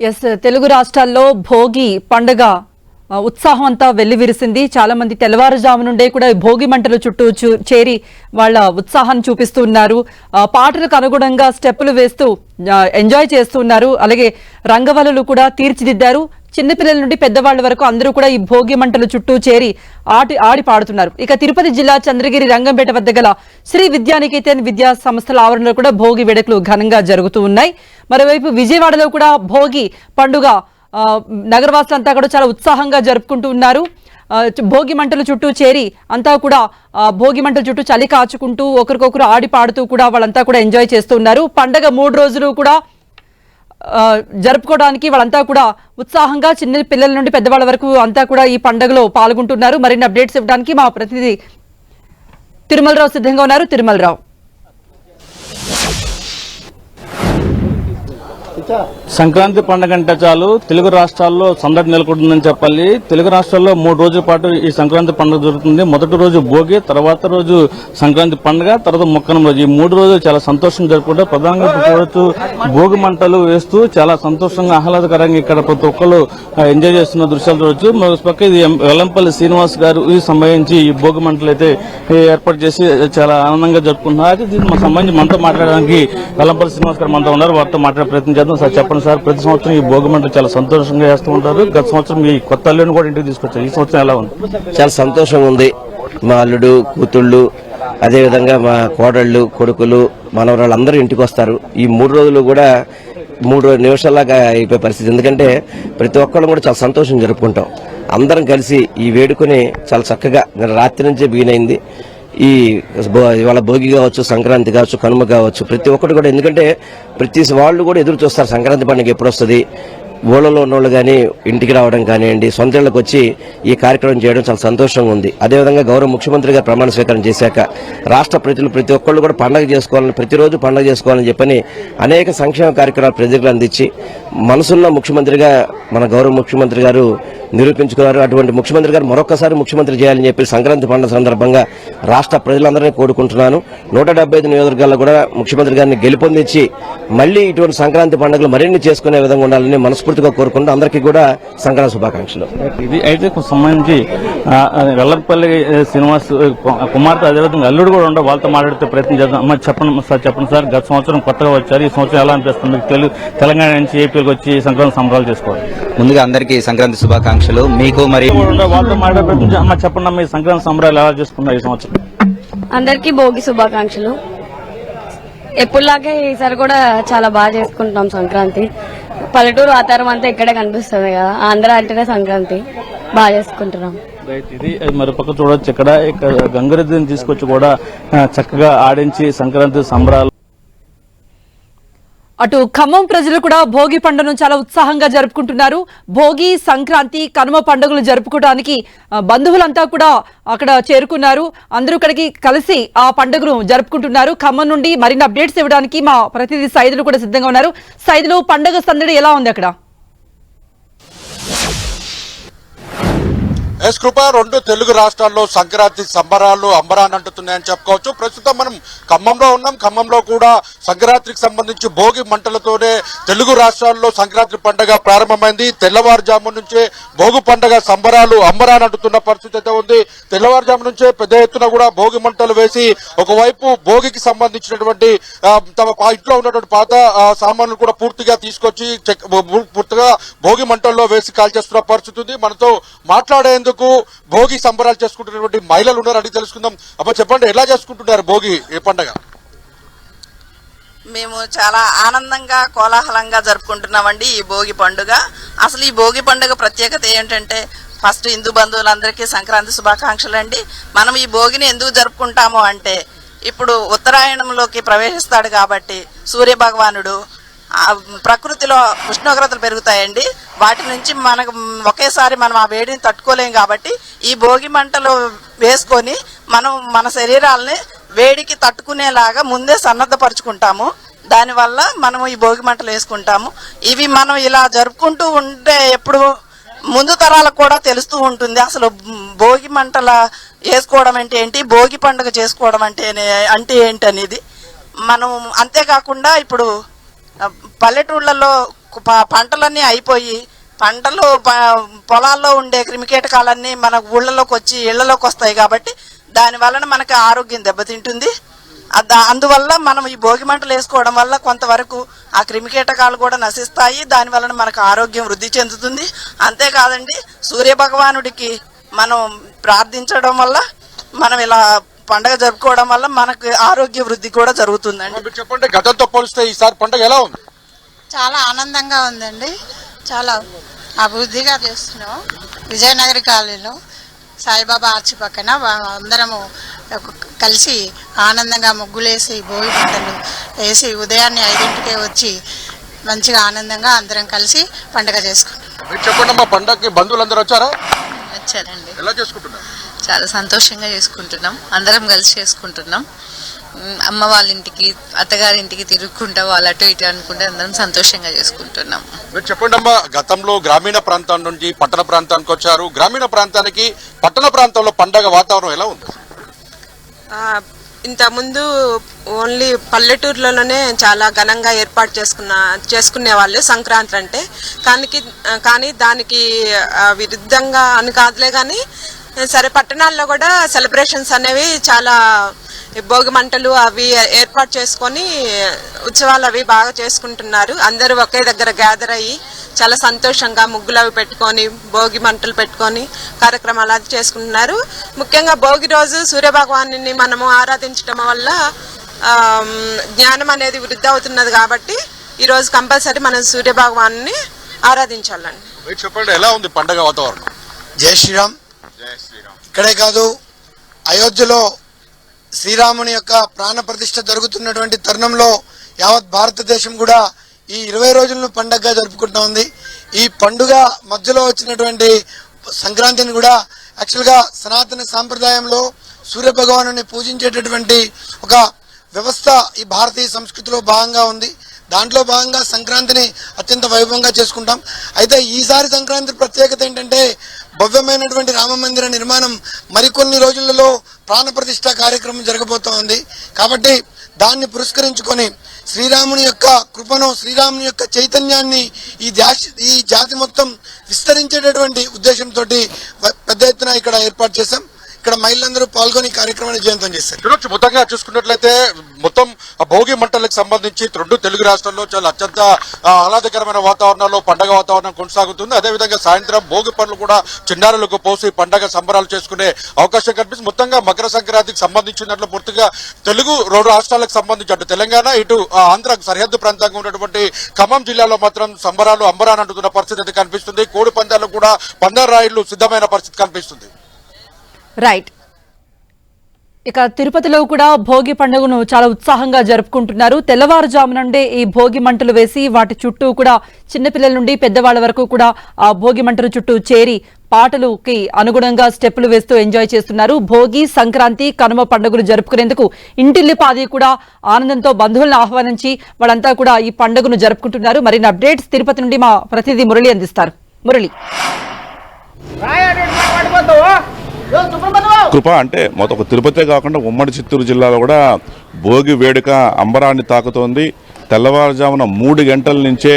Yes Telugu రాష్ట్రాల్లో భోగి పండుగ ఉత్సాహం అంతా వెల్లివిరిసింది. చాలా మంది తెల్లవారుజాము నుండే కూడా భోగి మంటల చుట్టూ చూ- చేరి వాళ్ళ ఉత్సాహాన్ని చూపిస్తూ ఉన్నారు. పాటలకు అనుగుణంగా స్టెప్పులు వేస్తూ ఎంజాయ్ చేస్తున్నారు అలాగే రంగవలలు కూడా తీర్చిదిద్దారు. చిన్నపిల్లల నుండి పెద్దవాళ్ళ వరకు అందరూ కూడా ఈ భోగి మంటల చుట్టూ చేరి ఆటి ఆడి పాడుతున్నారు. ఇక తిరుపతి జిల్లా చంద్రగిరి రంగంపేట వద్ద గల శ్రీ విద్యానికేతన్ విద్యా సంస్థల ఆవరణలో కూడా భోగి వేడుకలు ఘనంగా జరుగుతూ ఉన్నాయి. మరోవైపు విజయవాడలో కూడా భోగి పండుగ నగరవాసులంతా కూడా చాలా ఉత్సాహంగా జరుపుకుంటూ ఉన్నారు. భోగి మంటల చుట్టూ చేరి అంతా కూడా భోగి మంటల చుట్టూ చలి కాచుకుంటూ ఒకరికొకరు ఆడి పాడుతూ కూడా వాళ్ళంతా కూడా ఎంజాయ్ చేస్తూ ఉన్నారు. పండగ మూడు రోజులు కూడా జరుపుకోవడానికి వాళ్ళంతా కూడా ఉత్సాహంగా చిన్న పిల్లల నుండి పెద్దవాళ్ళ వరకు అంతా కూడా ఈ పండుగలో పాల్గొంటున్నారు. మరిన్ని అప్డేట్స్ ఇవ్వడానికి మా ప్రతినిధి తిరుమలరావు సిద్ధంగా ఉన్నారు. తిరుమలరావు. సంక్రాంతి పండుగ అంటే చాలు. తెలుగు రాష్ట్రాల్లో సందడి నెలకొంటుందని చెప్పాలి. తెలుగు రాష్ట్రాల్లో మూడు రోజుల పాటు ఈ సంక్రాంతి పండుగ జరుగుతుంది. మొదటి రోజు భోగి తర్వాత రోజు సంక్రాంతి పండుగ తర్వాత మొక్కనం రోజు. ఈ మూడు రోజులు చాలా సంతోషంగా జరుపుకుంటారు ప్రధానంగా ఇప్పుడు భోగి మంటలు వేస్తూ చాలా సంతోషంగా ఆహ్లాదకరంగా ఇక్కడ ప్రతి ఒక్కరు ఎంజాయ్ చేస్తున్న దృశ్యాలు చూడవచ్చు మరొక పక్క ఇది వెల్లంపల్లి శ్రీనివాస్ గారు సంబంధించి ఈ భోగి మంటలు అయితే ఏర్పాటు చేసి చాలా ఆనందంగా జరుపుకుంటున్నారు. అయితే దీనికి సంబంధించి మనతో మాట్లాడడానికి వెల్లంపల్లి శ్రీనివాస్ గారు మనతో ఉన్నారు. వారితో మాట్లాడే ప్రయత్నం చేద్దాం. సార్ చెప్పండి సార్. ప్రతి సంవత్సరం ఈ భోగిమంటలు చాలా సంతోషంగా చేస్తూ ఉంటారు. గత సంవత్సరం ఈ కొత్త అల్లుని కూడా ఇంటికి తీసుకొచ్చారు. ఈ సంవత్సరం ఎలా ఉంది? చాలా సంతోషంగా ఉంది. మా అల్లుడు కూతుళ్ళు అదేవిధంగా మా కోడళ్ళు కొడుకులు మనవరాళ్ళు అందరూ ఇంటికి వస్తారు. ఈ మూడు రోజులు కూడా మూడు నిమిషాలాగా అయిపోయే పరిస్థితి. ఎందుకంటే ప్రతి ఒక్కళ్ళు కూడా చాలా సంతోషం జరుపుకుంటాం. అందరం కలిసి ఈ వేడుకని చాలా చక్కగా రాత్రి నుంచే బిగినైంది. ఈ ఇవాళ భోగి కావచ్చు సంక్రాంతి కావచ్చు కనుమ కావచ్చు ప్రతి ఒక్కటి కూడా. ఎందుకంటే ప్రతి వాళ్ళు కూడా ఎదురు చూస్తారు సంక్రాంతి పండుగ ఎప్పుడు వస్తుంది ఊళ్ళలో ఉన్నోళ్ళు కానీ ఇంటికి రావడం కానివ్వండి సొంత ఇళ్ళకి వచ్చి ఈ కార్యక్రమం చేయడం చాలా సంతోషంగా ఉంది. అదేవిధంగా గౌరవ ముఖ్యమంత్రి గారు ప్రమాణ స్వీకారం చేశాక రాష్ట్ర ప్రజలు ప్రతి ఒక్కళ్ళు కూడా పండగ చేసుకోవాలని ప్రతిరోజు పండగ చేసుకోవాలని చెప్పని అనేక సంక్షేమ కార్యక్రమాలు ప్రజలకు అందించి మనసున్న ముఖ్యమంత్రిగా మన గౌరవ ముఖ్యమంత్రి గారు నిరూపించుకున్నారు. అటువంటి ముఖ్యమంత్రి గారు మరొకసారి ముఖ్యమంత్రి చేయాలని చెప్పి సంక్రాంతి పండుగ సందర్భంగా రాష్ట్ర ప్రజలందరినీ కోరుకుంటున్నాను. నూట డెబ్బై ఐదు నియోజకవర్గాల్లో కూడా ముఖ్యమంత్రి గారిని గెలుపొందించి మళ్ళీ ఇటువంటి సంక్రాంతి పండుగలు మరిన్ని చేసుకునే విధంగా ఉండాలని మనస్ఫూర్తిగా కోరుకుంటూ అందరికీ కూడా సంక్రాంతి శుభాకాంక్షలు. ఇది అయితే సంబంధించి వెల్లంపల్లి శ్రీనివాస్ కుమార్తె అదేవిధంగా అల్లుడు కూడా ఉండవు వాళ్ళతో మాట్లాడితే ప్రయత్నం చేద్దాం. అమ్మ చెప్పండి సార్ చెప్పండి సార్. గత సంవత్సరం కొత్తగా వచ్చారు. ఈ సంవత్సరం ఎలా అనిపిస్తుంది? తెలుగు తెలంగాణ నుంచి ఏపీకి వచ్చి సంక్రాంతి సంబరాలు చేసుకోవాలి. ముందుగా అందరికీ సంక్రాంతి శుభాకాంక్షలు. మీకు మరి కూడా ఉండవు, వాళ్ళతో మాట్లాడే ప్రయత్నం చేద్దాం. అమ్మ చెప్పండి సంక్రాంతి సంబరాలు ఎలా చేసుకున్నారు ఈ సంవత్సరం? అందరికీ భోగి శుభాకాంక్షలు. ఎప్పుడులాగే ఈసారి కూడా చాలా బాగా చేసుకుంటున్నాం సంక్రాంతి. పల్లెటూరు వాతావరణం అంతా ఇక్కడే కనిపిస్తుంది కదా ఆంధ్ర అంటేనే సంక్రాంతి. బాగా చేసుకుంటున్నాం. ఇది అది మరోపక్క చూడొచ్చు. ఇక్కడ ఇక్కడ గంగరెద్దుని తీసుకొచ్చి కూడా చక్కగా ఆడించి సంక్రాంతి సంబరాలు అటు ఖమ్మం ప్రజలు కూడా భోగి పండుగను చాలా ఉత్సాహంగా జరుపుకుంటున్నారు. భోగి సంక్రాంతి కనుమ పండుగలు జరుపుకోవడానికి బంధువులంతా కూడా అక్కడ చేరుకున్నారు. అందరూ ఇక్కడికి కలిసి ఆ పండుగను జరుపుకుంటున్నారు. ఖమ్మం నుండి మరిన్ని అప్డేట్స్ ఇవ్వడానికి మా ప్రతినిధి సైదులు కూడా సిద్ధంగా ఉన్నారు. సైదులు పండుగ సందడి ఎలా ఉంది అక్కడ? ఎస్ కృప రెండు తెలుగు రాష్ట్రాల్లో సంక్రాంతి సంబరాలు అంబరాన్ని అంటుతున్నాయని చెప్పుకోవచ్చు. ప్రస్తుతం మనం ఖమ్మంలో ఉన్నాం. ఖమ్మంలో కూడా సంక్రాంతికి సంబంధించి భోగి మంటలతోనే తెలుగు రాష్ట్రాల్లో సంక్రాంతి పండుగ ప్రారంభమైంది. తెల్లవారుజాము నుంచే భోగి పండుగ సంబరాలు అంబరాన్ని అంటుతున్న పరిస్థితి అయితే ఉంది. తెల్లవారుజాము నుంచే పెద్ద ఎత్తున కూడా భోగి మంటలు వేసి ఒకవైపు భోగికి సంబంధించినటువంటి తమ ఇంట్లో ఉన్నటువంటి పాత సామాన్లు కూడా పూర్తిగా తీసుకొచ్చి పూర్తిగా భోగి మంటల్లో వేసి కాల్చేస్తున్న పరిస్థితి ఉంది. మనతో మాట్లాడేందుకు భోగి సంబరాలు చేసుకుంటున్నటువంటి మహిళలు ఉన్నారు అడిగి తెలుసుకుందాం. అమ్మ చెప్పండి ఎలా చేసుకుంటున్నారు భోగి ఏ పండగ? మేము చాలా ఆనందంగా కోలాహలంగా జరుపుకుంటున్నామండి ఈ భోగి పండుగ. అసలు ఈ భోగి పండుగ ప్రత్యేకత ఏంటంటే ఫస్ట్ హిందూ బంధువులందరికీ సంక్రాంతి శుభాకాంక్షలు అండి. మనం ఈ భోగిని ఎందుకు జరుపుకుంటాము అంటే ఇప్పుడు ఉత్తరాయణంలోకి ప్రవేశిస్తాడు కాబట్టి సూర్య భగవానుడు ప్రకృతిలో ఉష్ణోగ్రతలు పెరుగుతాయండి. వాటి నుంచి మనకు ఒకేసారి మనం ఆ వేడిని తట్టుకోలేం కాబట్టి ఈ భోగి మంటలు వేసుకొని మనం మన శరీరాలని వేడికి తట్టుకునేలాగా ముందే సన్నద్ధపరుచుకుంటాము. దానివల్ల మనం ఈ భోగి మంటలు వేసుకుంటాము. ఇవి మనం ఇలా జరుపుకుంటూ ఉంటే ఎప్పుడు ముందు తరాలకు కూడా తెలుస్తూ ఉంటుంది. అసలు భోగి మంటల వేసుకోవడం అంటే ఏంటి? భోగి పండుగ చేసుకోవడం అంటే అంటే ఏంటి అనేది మనం అంతేకాకుండా ఇప్పుడు పల్లెటూళ్ళల్లో పంటలన్నీ అయిపోయి పంటలు ప- పొలాల్లో ఉండే క్రిమికీటకాలన్నీ మన ఊళ్ళలోకి వచ్చి ఇళ్ళలోకి వస్తాయి కాబట్టి దాని వలన మనకి ఆరోగ్యం దెబ్బతింటుంది. దా- అందువల్ల మనం ఈ భోగి మంటలు వేసుకోవడం వల్ల కొంతవరకు ఆ క్రిమికీటకాలు కూడా నశిస్తాయి. దాని వలన మనకు ఆరోగ్యం వృద్ధి చెందుతుంది. అంతేకాదండి సూర్య భగవానుడికి మనం ప్రార్థించడం వల్ల మనం ఇలా పండగ జరుపుకోవడం వల్ల మనకు ఆరోగ్య వృద్ధి కూడా జరుగుతుందండి. మీరు చెప్పండి గతంతో పోలిస్తే ఈసారి పండుగ ఎలా ఉంది? చాలా ఆనందంగా ఉందండి. చాలా అభివృద్ధిగా చేస్తున్నాం. విజయనగరి కాలనీలో సాయిబాబా ఆర్చి పక్కన అందరము కలిసి ఆనందంగా ముగ్గులేసి భోగి పంటలు వేసి ఉదయాన్నే ఐదింటికే వచ్చి మంచిగా ఆనందంగా అందరం కలిసి పండుగ చేసుకున్నాం మీరు చెప్పండి అమ్మా పండగకి బంధువులందరూ వచ్చారా? వచ్చారండి. ఎలా చేసుకుంటున్నారు? చాలా సంతోషంగా చేసుకుంటున్నాం. అందరం కలిసి చేసుకుంటున్నాం. అమ్మ వాళ్ళ ఇంటికి అత్తగారి ఇంటికి తిరుగుకుంటా వాళ్ళు అటు ఇటు అనుకుంటే అందరం సంతోషంగా చేసుకుంటున్నాం. మీరు చెప్పండి అమ్మా గతంలో గ్రామీణ ప్రాంతం నుంచి పట్టణ ప్రాంతానికి వచ్చారు. గ్రామీణ ప్రాంతానికి పట్టణ ప్రాంతంలో పండగ వాతావరణం ఎలా ఉంది? ఆ, ఇంతకుముందు ఓన్లీ పల్లెటూర్లలోనే చాలా ఘనంగా ఏర్పాటు చేసుకున్న చేసుకునే వాళ్ళు సంక్రాంతి అంటే. కానీ కానీ దానికి విరుద్ధంగా అని కాదులే కానీ సరే పట్టణాల్లో కూడా సెలబ్రేషన్స్ అనేవి చాలా భోగి మంటలు అవి ఏర్పాటు చేసుకొని ఉత్సవాలు అవి బాగా చేసుకుంటున్నారు. అందరూ ఒకే దగ్గర గ్యాదర్ అయ్యి చాలా సంతోషంగా ముగ్గులు అవి పెట్టుకొని భోగి మంటలు పెట్టుకొని కార్యక్రమాలు అది చేసుకుంటున్నారు. ముఖ్యంగా భోగి రోజు సూర్యభగవాన్ని మనము ఆరాధించడం వల్ల జ్ఞానం అనేది వృద్ధి అవుతున్నది కాబట్టి ఈరోజు కంపల్సరీ మనం సూర్యభగవాన్ని ఆరాధించాలండి. చెప్పండి ఎలా ఉంది పండగ వాతావరణం? జై శ్రీరామ్. ఇక్కడే కాదు అయోధ్యలో శ్రీరాముని యొక్క ప్రాణ ప్రతిష్ఠ జరుగుతున్నటువంటి తరుణంలో యావత్ భారతదేశం కూడా ఈ ఇరవై రోజులను పండగగా జరుపుకుంటా ఉంది. ఈ పండుగ మధ్యలో వచ్చినటువంటి సంక్రాంతిని కూడా యాక్చువల్గా సనాతన సాంప్రదాయంలో సూర్యభగవాను పూజించేటటువంటి ఒక వ్యవస్థ ఈ భారతీయ సంస్కృతిలో భాగంగా ఉంది. దాంట్లో భాగంగా సంక్రాంతిని అత్యంత వైభవంగా చేసుకుంటాం. అయితే ఈసారి సంక్రాంతి ప్రత్యేకత ఏంటంటే భవ్యమైనటువంటి రామ మందిర నిర్మాణం మరికొన్ని రోజులలో ప్రాణప్రతిష్ఠ కార్యక్రమం జరగబోతోంది. కాబట్టి దాన్ని పురస్కరించుకొని శ్రీరాముని యొక్క కృపను శ్రీరాముని యొక్క చైతన్యాన్ని ఈ జాతి ఈ జాతి మొత్తం విస్తరించేటటువంటి ఉద్దేశంతో పెద్ద ఎత్తున ఇక్కడ ఏర్పాటు చేశాం. ఇక్కడ మహిళలందరూ పాల్గొని కార్యక్రమాన్ని జయంతం చేశారు. చూడొచ్చు మొత్తంగా చూసుకున్నట్లయితే మొత్తం ఆ భోగి మంటలకు సంబంధించి రెండు తెలుగు రాష్ట్రాల్లో చాలా అత్యంత ఆహ్లాదకరమైన వాతావరణంలో పండగ వాతావరణం కొనసాగుతుంది. అదేవిధంగా సాయంత్రం భోగి పనులు కూడా చిన్నారులకు పోసి పండగ సంబరాలు చేసుకునే అవకాశం కనిపిస్తుంది. మొత్తంగా మకర సంక్రాంతికి సంబంధించినట్లు పూర్తిగా తెలుగు రెండు రాష్ట్రాలకు సంబంధించి అటు తెలంగాణ ఇటు ఆంధ్ర సరిహద్దు ప్రాంతంగా ఉన్నటువంటి ఖమ్మం జిల్లాలో మాత్రం సంబరాలు అంబరాన్ అంటున్న పరిస్థితి అయితే కనిపిస్తుంది. కోడి పందాలు కూడా పందారాయిళ్ళు సిద్ధమైన పరిస్థితి కనిపిస్తుంది. రైట్ ఇక తిరుపతిలో కూడా భోగి పండుగను చాలా ఉత్సాహంగా జరుపుకుంటున్నారు. తెల్లవారుజాము నుండే ఈ భోగి మంటలు వేసి వాటి చుట్టూ కూడా చిన్నపిల్లల నుండి పెద్దవాళ్ళ వరకు కూడా ఆ భోగి మంటల చుట్టూ చేరి పాటలుకి అనుగుణంగా స్టెప్పులు వేస్తూ ఎంజాయ్ చేస్తున్నారు. భోగి సంక్రాంతి కనుమ పండుగలు జరుపుకునేందుకు ఇంటిల్లిపాది కూడా ఆనందంతో బంధువులను ఆహ్వానించి వాళ్ళంతా కూడా ఈ పండుగను జరుపుకుంటున్నారు. మరిన్ని అప్డేట్స్ తిరుపతి నుండి మా ప్రతినిధి మురళి అందిస్తారు. మురళి. కృప అంటే మొత్తం ఒక తిరుపతే కాకుండా ఉమ్మడి చిత్తూరు జిల్లాలో కూడా భోగి వేడుక అంబరాన్ని తాకుతోంది. తెల్లవారుజామున మూడు గంటల నుంచే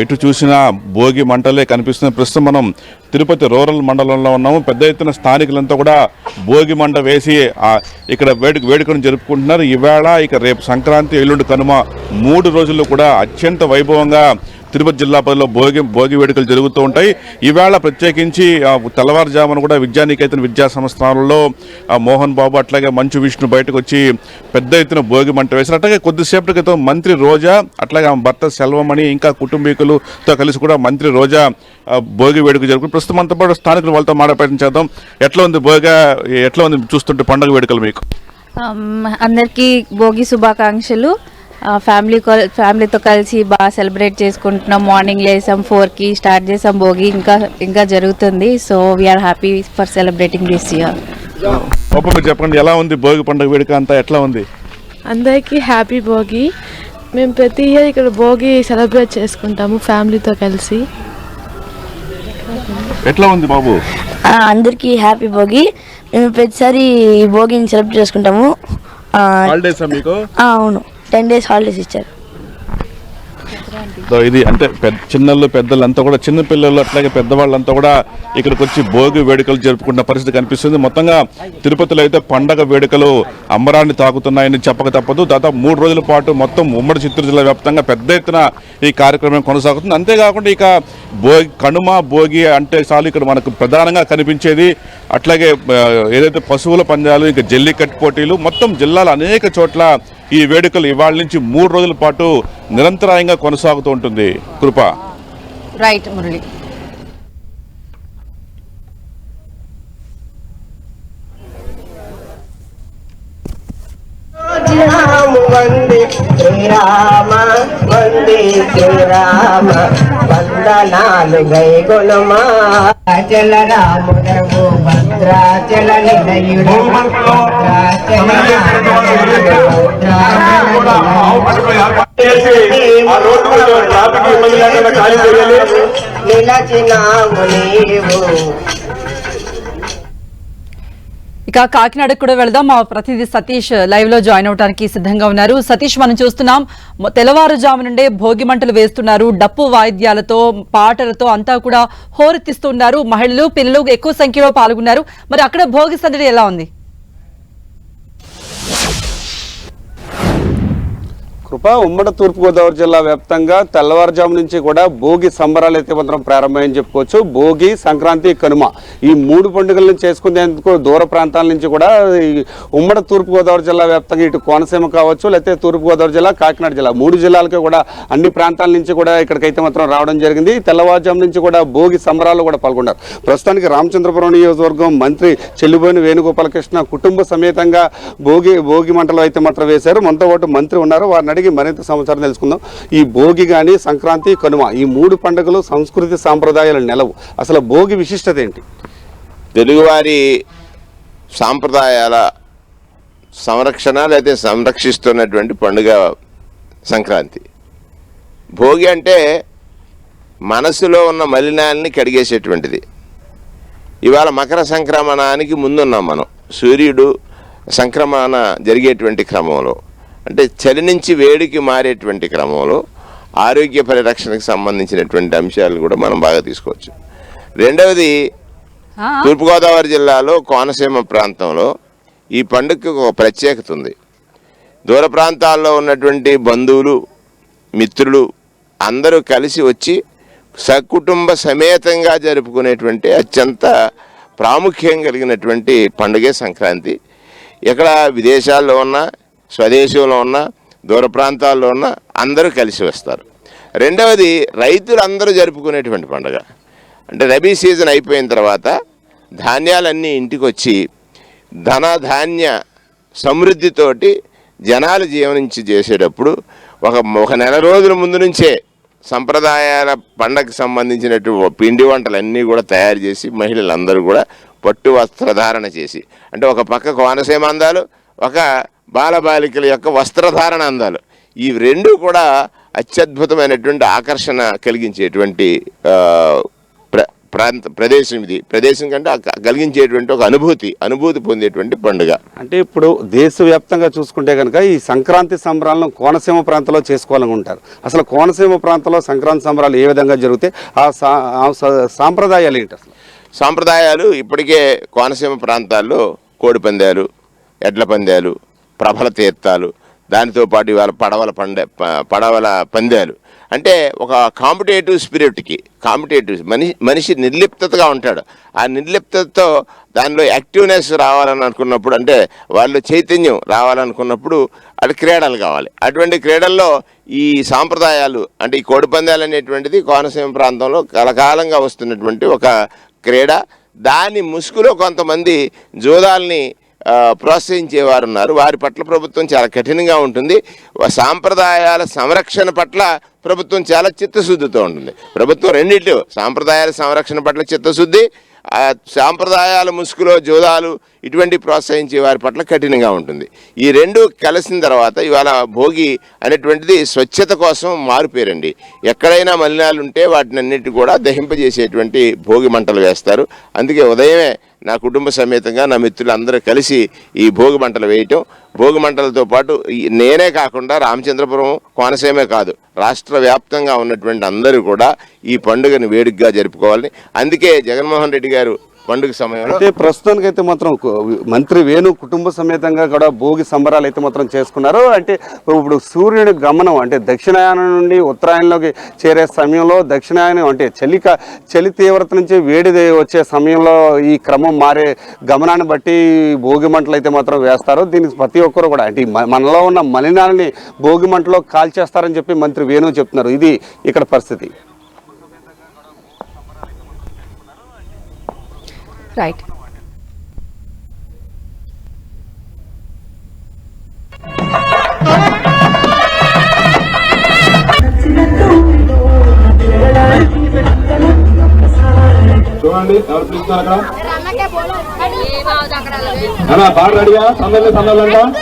ఎటు చూసినా భోగి మంటలే కనిపిస్తుంది ప్రస్తుతం మనం తిరుపతి రూరల్ మండలంలో ఉన్నాము. పెద్ద ఎత్తున స్థానికులంతా కూడా భోగి మంట వేసి ఇక్కడ వేడుక వేడుకను జరుపుకుంటున్నారు. ఈవేళ ఇక రేపు సంక్రాంతి ఎల్లుండి కనుమ మూడు రోజుల్లో కూడా అత్యంత వైభవంగా తిరుపతి జిల్లా పరిధిలో భోగి భోగి వేడుకలు జరుగుతూ ఉంటాయి. ఈవేళ ప్రత్యేకించి తెల్లవారుజామున కూడా విద్యానికేతన విద్యా సంస్థానంలో మోహన్ బాబు అట్లాగే మంచు విష్ణు బయటకు వచ్చి పెద్ద ఎత్తున భోగి మంట వేశారు. అట్లాగే కొద్దిసేపటి క్రితం మంత్రి రోజా అట్లాగే ఆమె భర్త సెల్వమణి ఇంకా కుటుంబీకులతో కలిసి కూడా మంత్రి రోజా భోగి వేడుక జరుగుతుంది ప్రస్తుతం అంతా పాటు స్థానికులు వాళ్ళతో మాట్లాడటం ఎట్లా ఉంది భోగ ఎట్లా ఉంది చూస్తుంటే పండుగ వేడుకలు మీకు? అందరికీ భోగి శుభాకాంక్షలు. ఫ్యామిలీ ఫ్యామిలీతో కలిసి బాగా సెలబ్రేట్ చేసుకుంటున్నాం. మార్నింగ్ లేసాం ఫోర్కి స్టార్ట్ చేసాం. భోగి ఇంకా ఇంకా జరుగుతుంది. So we are happy for celebrating this year చెప్పండి ఎలా ఉంది భోగి పండుగ వేడుక అంతా? ఎట్లా ఉంది? అందరికీ హ్యాపీ భోగి. మేము ప్రతి ఇయర్ ఇక్కడ భోగి సెలబ్రేట్ చేసుకుంటాము ఫ్యామిలీతో కలిసి. ఎట్లా ఉంది బాబు? అందరికీ హ్యాపీ భోగి. మేము ప్రతిసారి భోగిని సెలబ్రేట్ చేసుకుంటాము. హాలిడేసా మీకు? అవును. టెన్ డేస్ హాలిడేస్ ఇచ్చారు. ఇది అంటే పెద్ద చిన్నలు పెద్దలంతా కూడా చిన్న పిల్లలు అట్లాగే పెద్దవాళ్ళంతా కూడా ఇక్కడికి వచ్చి భోగి వేడుకలు జరుపుకున్న పరిస్థితి కనిపిస్తుంది. మొత్తంగా తిరుపతిలో అయితే పండగ వేడుకలు అంబరాన్ని తాకుతున్నాయని చెప్పక తప్పదు. దాదాపు మూడు రోజుల పాటు మొత్తం ఉమ్మడి చిత్తూరు జిల్లా వ్యాప్తంగా పెద్ద ఎత్తున ఈ కార్యక్రమం కొనసాగుతుంది. అంతేకాకుండా ఇక భోగి కనుమ భోగి అంటే చాలు ఇక్కడ మనకు ప్రధానంగా కనిపించేది అట్లాగే ఏదైతే పశువుల పందాలు ఇంకా జల్లికట్టు పోటీలు మొత్తం జిల్లాలో అనేక చోట్ల ఈ వేడుకలు ఇవాళ నుంచి మూడు రోజుల పాటు నిరంతరాయంగా కొనసాగుతూ ఉంటుంది. కృప. రైట్ మురళి. వందే శ్రీరామ వందే శ్రీరామ వందనాలు గై గుణమా చల రాముడవు భద్రాచల నిలయుడు నిలచినాము నీవు. ఇక కాకినాడకు కూడా వెళదాం. మా ప్రతినిధి సతీష్ లైవ్లో జాయిన్ అవడానికి సిద్ధంగా ఉన్నారు. సతీష్ మనం చూస్తున్నాం తెల్లవారుజాము నుండే భోగి మంటలు వేస్తున్నారు. డప్పు వాయిద్యాలతో పాటలతో అంతా కూడా హోరెత్తిస్తున్నారు మహిళలు పిల్లలు ఎక్కువ సంఖ్యలో పాల్గొన్నారు. మరి అక్కడ భోగి సందడి ఎలా ఉంది? కృప. ఉమ్మడి తూర్పుగోదావరి జిల్లా వ్యాప్తంగా తెల్లవారుజాము నుంచి కూడా భోగి సంబరాలు అయితే మాత్రం ప్రారంభమని చెప్పుకోవచ్చు. భోగి సంక్రాంతి కనుమ ఈ మూడు పండుగలను చేసుకునేందుకు దూర ప్రాంతాల నుంచి కూడా ఈ ఉమ్మడి తూర్పుగోదావరి జిల్లా వ్యాప్తంగా ఇటు కోనసీమ కావచ్చు లేకపోతే తూర్పుగోదావరి జిల్లా కాకినాడ జిల్లా మూడు జిల్లాలకి కూడా అన్ని ప్రాంతాల నుంచి కూడా ఇక్కడికైతే మాత్రం రావడం జరిగింది. తెల్లవారుజాము నుంచి కూడా భోగి సంబరాలు కూడా పాల్గొన్నారు. ప్రస్తుతానికి రామచంద్రపురం నియోజకవర్గం మంత్రి చెల్లిబోయిన వేణుగోపాలకృష్ణ కుటుంబ సమేతంగా భోగి భోగి మంటలు అయితే మాత్రం వేశారు. మనతో పాటు మంత్రి ఉన్నారు. వారిని అడిగి మరింత సమాచారం తెలుసుకుందాం. ఈ భోగి కానీ సంక్రాంతి కనుమ ఈ మూడు పండుగలు సంస్కృతి సాంప్రదాయాల నెలవు. అసలు భోగి విశిష్టత ఏంటి? తెలుగువారి సాంప్రదాయాల సంరక్షణ లేదా సంరక్షిస్తున్నటువంటి పండుగ సంక్రాంతి. భోగి అంటే మనసులో ఉన్న మలినాల్ని కడిగేసేటువంటిది. ఇవాళ మకర సంక్రమణానికి ముందున్నాం మనం. సూర్యుడు సంక్రమణ జరిగేటువంటి క్రమంలో. అంటే చలి నుంచి వేడికి మారేటువంటి క్రమంలో ఆరోగ్య పరిరక్షణకు సంబంధించినటువంటి అంశాలు కూడా మనం బాగా తీసుకోవచ్చు. రెండవది తూర్పుగోదావరి జిల్లాలో కోనసీమ ప్రాంతంలో ఈ పండుగకు ఒక ప్రత్యేకత ఉంది. దూర ప్రాంతాల్లో ఉన్నటువంటి బంధువులు మిత్రులు అందరూ కలిసి వచ్చి సకుటుంబ సమేతంగా జరుపుకునేటువంటి అత్యంత ప్రాముఖ్యం కలిగినటువంటి పండుగే సంక్రాంతి. ఇక్కడ విదేశాల్లో ఉన్న స్వదేశంలో ఉన్న దూర ప్రాంతాల్లో ఉన్న అందరూ కలిసి వస్తారు. రెండవది రైతులు అందరూ జరుపుకునేటువంటి పండుగ. అంటే రబీ సీజన్ అయిపోయిన తర్వాత ధాన్యాలన్నీ ఇంటికి వచ్చి ధన ధాన్య సమృద్ధితోటి జనాలు జీవనించి చేసేటప్పుడు ఒక ఒక నెల రోజుల ముందు నుంచే సంప్రదాయాల పండగకు సంబంధించినటువంటి పిండి వంటలన్నీ కూడా తయారు చేసి మహిళలందరూ కూడా పట్టు వస్త్రధారణ చేసి అంటే ఒక పక్క కోనసీమ అందాలు ఒక బాలబాలికల యొక్క వస్త్రధారణ అందాలు. ఈ రెండు కూడా అత్యద్భుతమైనటువంటి ఆకర్షణ కలిగించేటువంటి ప్రాంత ప్రదేశం ఇది. ప్రదేశం కంటే కలిగించేటువంటి ఒక అనుభూతి అనుభూతి పొందేటువంటి పండుగ. అంటే ఇప్పుడు దేశవ్యాప్తంగా చూసుకుంటే కనుక ఈ సంక్రాంతి సంబరాలను కోనసీమ ప్రాంతంలో చేసుకోవాలని ఉంటారు. అసలు కోనసీమ ప్రాంతంలో సంక్రాంతి సంబరాలు ఏ విధంగా జరుగుతాయి? ఆ సాంప్రదాయాలు ఏంటి అసలు? సాంప్రదాయాలు ఇప్పటికే కోనసీమ ప్రాంతాల్లో కోడి పందాలు ఎడ్ల పందాలు ప్రభల తీర్థాలు దానితో పాటు ఇవాళ పడవల పండే పడవల పందాలు. అంటే ఒక కాంపిటేటివ్ స్పిరిట్కి కాంపిటేటివ్ మనిషి మనిషి నిర్లిప్తతగా ఉంటాడు. ఆ నిర్లిప్తతో దానిలో యాక్టివ్నెస్ రావాలని అనుకున్నప్పుడు అంటే వాళ్ళు చైతన్యం రావాలనుకున్నప్పుడు అది క్రీడలు కావాలి. అటువంటి క్రీడల్లో ఈ సాంప్రదాయాలు అంటే ఈ కోడి పందాలు అనేటువంటిది కోనసీమ ప్రాంతంలో కలకాలంగా వస్తున్నటువంటి ఒక క్రీడ. దాని ముసుగులో కొంతమంది జూదాల్ని ప్రోత్సహించేవారు ఉన్నారు. వారి పట్ల ప్రభుత్వం చాలా కఠినంగా ఉంటుంది. సాంప్రదాయాల సంరక్షణ పట్ల ప్రభుత్వం చాలా చిత్తశుద్ధితో ఉంటుంది. ప్రభుత్వం రెండింటి సాంప్రదాయాల సంరక్షణ పట్ల చిత్తశుద్ధి సాంప్రదాయాల ముసుగులో జోదాలు ఇటువంటి ప్రోత్సహించే వారి పట్ల కఠినంగా ఉంటుంది. ఈ రెండు కలిసిన తర్వాత ఇవాళ భోగి అనేటువంటిది స్వచ్ఛత కోసం మారుపేరండి. ఎక్కడైనా మలినాలు ఉంటే వాటిని అన్నిటి కూడా దహింపజేసేటువంటి భోగి మంటలు వేస్తారు. అందుకే ఉదయమే నా కుటుంబ సమేతంగా నా మిత్రులు అందరూ కలిసి ఈ భోగి మంటలు వేయటం. భోగి మంటలతో పాటు ఈ నేనే కాకుండా రామచంద్రపురం కోనసీమే కాదు రాష్ట్ర వ్యాప్తంగా ఉన్నటువంటి అందరూ కూడా ఈ పండుగను వేడుకగా జరుపుకోవాలని. అందుకే జగన్మోహన్ రెడ్డి గారు పండుగ సమయంలో అయితే ప్రస్తుతానికి అయితే మాత్రం మంత్రి వేణు కుటుంబ సమేతంగా కూడా భోగి సంబరాలు అయితే మాత్రం చేసుకున్నారు. అంటే ఇప్పుడు సూర్యుడి గమనం అంటే దక్షిణాయనం నుండి ఉత్తరాయణలోకి చేరే సమయంలో దక్షిణాయనం అంటే చలిక చలి తీవ్రత నుంచి వేడి వచ్చే సమయంలో ఈ క్రమం మారే గమనాన్ని బట్టి భోగి మంటలు అయితే మాత్రం వేస్తారు. దీనికి ప్రతి ఒక్కరు కూడా అంటే ఈ మ- మనలో ఉన్న మలినాలని భోగి మంటలో కాల్చేస్తారని చెప్పి మంత్రి వేణు చెప్తున్నారు. ఇది ఇక్కడ పరిస్థితి. రైట్ చూడండి ఎవరు పిలుస్తున్నారు అక్కడ? బాగా రెడీగా సందర్లు సందర్లు అంట